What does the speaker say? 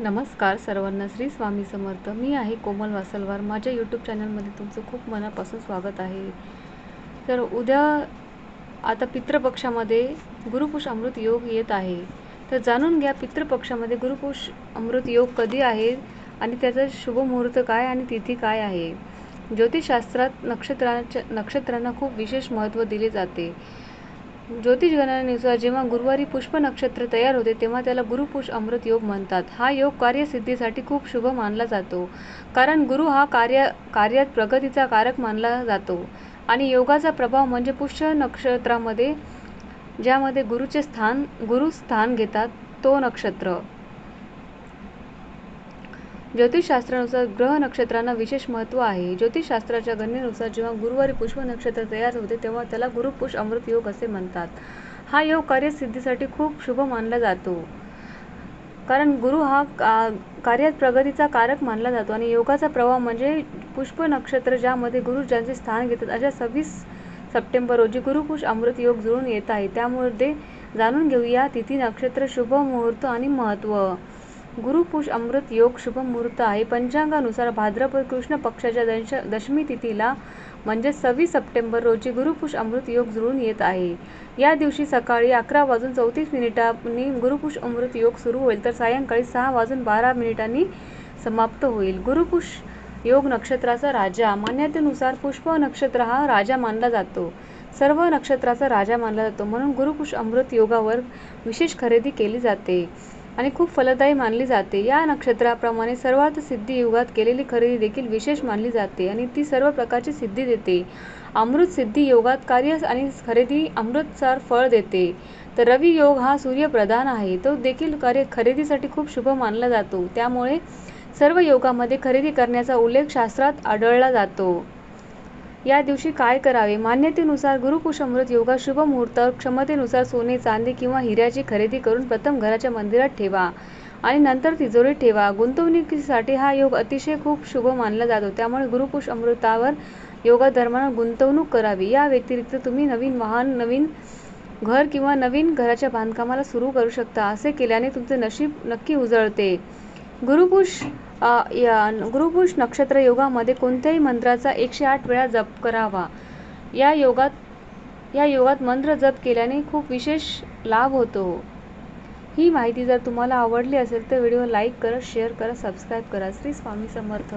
नमस्कार सर्वांना श्री स्वामी समर्थ. मी आहे कोमल वासलवार. माझ्या यूट्यूब चॅनलमध्ये तुमचं खूप मनापासून स्वागत आहे. तर उद्या आता पितृपक्षामध्ये गुरुपुष अमृत योग येत आहे. तर जाणून घ्या पितृपक्षामध्ये गुरुपुष अमृत योग कधी आहे आणि त्याचा शुभ मुहूर्त काय आणि तिथी काय आहे? ज्योतिषशास्त्रात नक्षत्राच्या नक्षत्रांना खूप विशेष महत्त्व दिले जाते. ज्योतिष गणनेनुसार जेव्हा गुरुवारी पुष्प नक्षत्र तयार होते तेव्हा त्याला गुरुपुष अमृत योग म्हणतात. हा योग कार्यसिद्धीसाठी खूप शुभ मानला जातो. कारण गुरु हा कार्य कार्यात प्रगतीचा कारक मानला जातो. आणि योगाचा प्रभाव म्हणजे पुष्य नक्षत्रामध्ये ज्यामध्ये गुरुचे स्थान गुरु स्थान घेतात तो नक्षत्र. ज्योतिषशास्त्रानुसार ग्रह नक्षत्रांना विशेष महत्त्व आहे. ज्योतिषशास्त्राच्या गणनेनुसार जेव्हा गुरुवारी पुष्प नक्षत्र तयार होते तेव्हा त्याला गुरुपुष अमृत योग असे म्हणतात. हा योग कार्यसिद्धीसाठी खूप शुभ मानला जातो. कारण गुरु हा का कार्यात प्रगतीचा कारक मानला जातो आणि योगाचा प्रभाव म्हणजे पुष्प नक्षत्र ज्यामध्ये गुरु ज्यांचे स्थान घेतात अशा सव्वीस सप्टेंबर रोजी गुरुपुष अमृत योग जुळून येत आहे. त्यामुळे जाणून घेऊया तिथी नक्षत्र शुभ मुहूर्त आणि महत्त्व. गुरुपुष अमृत योग शुभ मुहूर्त आहे. पंचांगानुसार भाद्रपद कृष्ण पक्षाच्या दश दशमी तिथीला म्हणजे सव्वीस सप्टेंबर रोजी गुरुपुष अमृत योग जुळून येत आहे. या दिवशी सकाळी अकरा वाजून चौतीस मिनिटांनी गुरुपुष अमृत योग सुरू होईल तर सायंकाळी सहा वाजून बारा मिनिटांनी समाप्त होईल. गुरुपुष योग नक्षत्राचा राजा. मान्यतेनुसार पुष्प नक्षत्र हा राजा मानला जातो. सर्व नक्षत्राचा राजा मानला जातो. म्हणून गुरुपुष अमृत योगावर विशेष खरेदी केली जाते. आणि खूप फलदायी मानली जाते. या नक्षत्राप्रमाणे सर्वात सिद्धी युगात केलेली खरेदी देखील विशेष मानली जाते आणि ती सर्व प्रकारची सिद्धी देते. अमृत सिद्धी योगात कार्य आणि खरेदी अमृतसार फळ देते. तर रवी योग हा सूर्यप्रधान आहे. तो देखील कार्य खरेदीसाठी खूप शुभ मानला जातो. त्यामुळे सर्व योगामध्ये खरेदी करण्याचा उल्लेख शास्त्रात आढळला जातो. या दिवशी काय करावे? मान्यतेनुसार गुरुपुषमृत योगा शुभ मुहूर्तावर क्षमतेनुसार सोने चांदी किंवा हिऱ्याची खरेदी करून प्रथम घराच्या मंदिरात ठेवा आणि नंतर तिजोरीत ठेवा. गुंतवणुकीसाठी हा योग अतिशय खूप शुभ मानला जातो त्यामुळे गुरुकुश अमृतावर योगा धर्मानं गुंतवणूक करावी. या व्यतिरिक्त तुम्ही नवीन वाहन नवीन घर किंवा नवीन घराच्या बांधकामाला सुरू करू शकता. असे केल्याने तुमचे नशीब नक्की उजळते. गुरुपुष या गुरुपुष नक्षत्र योगामध्ये कोणत्याही मंत्राचा एकशे आठ वेळा जप करावा. या योगात या योगात मंत्र जप केल्याने खूप विशेष लाभ होतो. ही माहिती जर तुम्हाला आवडली असेल तर व्हिडिओ लाईक करा शेअर करा सबस्क्राईब करा. श्री स्वामी समर्थ.